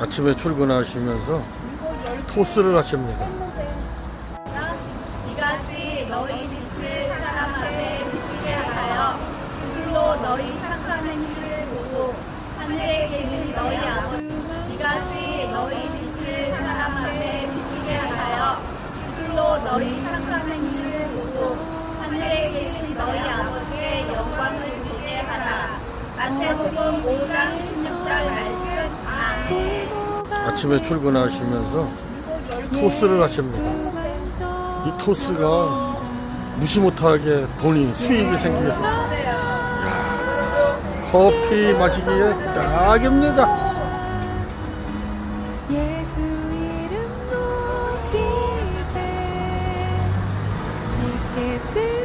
아침에 출근하시면서 토스를 하십니다. 이같이 너희 빛을 사람 앞에 비치게 하여 그들로 너희 착한 행실을 보고 하늘에 계신 너희 아버지 이같이 너희 빛을 사람 앞에 비치게 하여 그들로 너희 착한 행실을 보고 하늘에 계신 너희 아버지의 영광을 보게 하라 마태복음 5장 16절 말씀 아멘 아침에 출근하시면서 토스를 하십니다. 이 토스가 무시 못하게 돈이 수입이 생기겠습니다. 커피 마시기에 딱입니다. 이름 높이세 내게